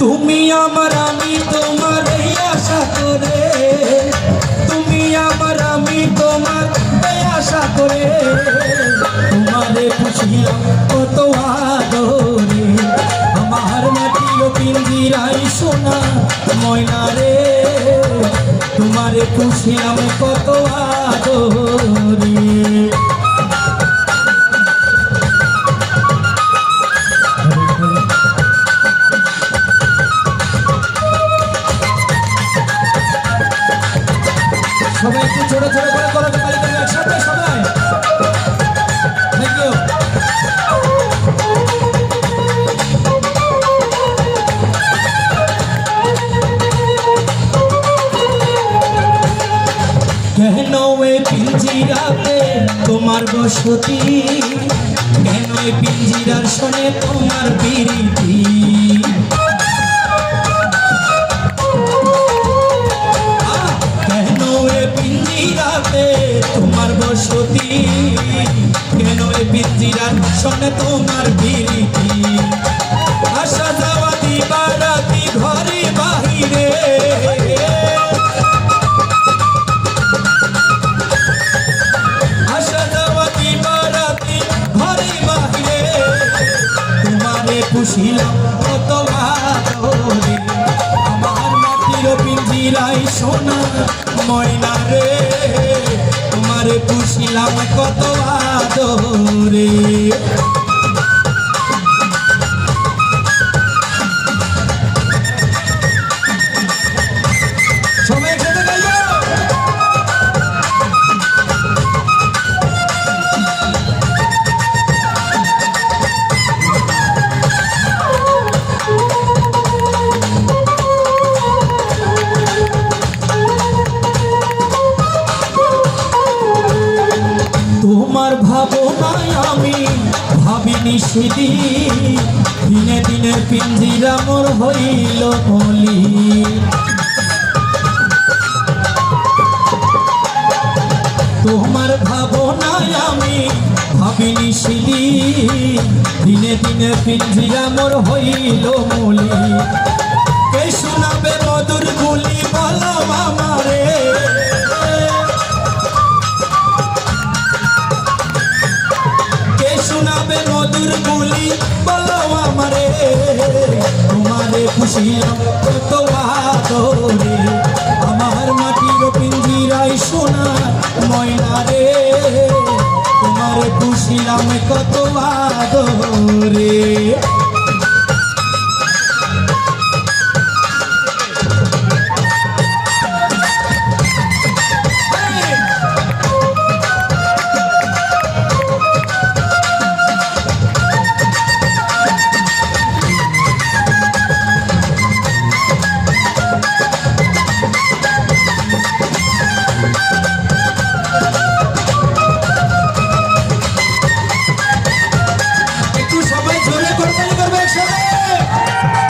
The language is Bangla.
তুমি আমার আমি তোমার এই আশা করে তোমারে খুশিলাম কত আদরে। আমার মাটির পিঞ্জিরাই সোনা ময়না রে। তোমারে খুশিলাম কত আদরে। সবাই একটু ছোট ছোট করে করো একসাথে সবাই। কেন এ পিঞ্জিরাতে তোমার বসতি? কেন এ পিঞ্জিরার শোনে তোমার বিরীতি পিঞ্জিরার শোনে তোমার বিরীতি আসা যাওয়া দিবারাতি ঘরে বাহিরে। আসা যাওয়া দিবারাতি ঘরে বাহিরে। তোমারে পুষিলাম কত আদরে আমার মাটির পিঞ্জিরাই সোনা ময়না রে। তোমারে পুষিলাম কত আদরে সবাই তোমার ভাবনায় আমি ভাবিনি সেদিন। দিনে দিনে পিঞ্জিরা মোর হইল বলি তোমার ভাবনায় আমি ভাবিনি সেদিন। দিনে দিনে পিঞ্জিরা মোর হইল মলি গুলি বলো আমারে, তোমারে খুশিলাম, কত আদরে। আমার মাটির পিঞ্জিরাই সোনা ময়না রে, তোমারে খুশিলাম, কত আদরে।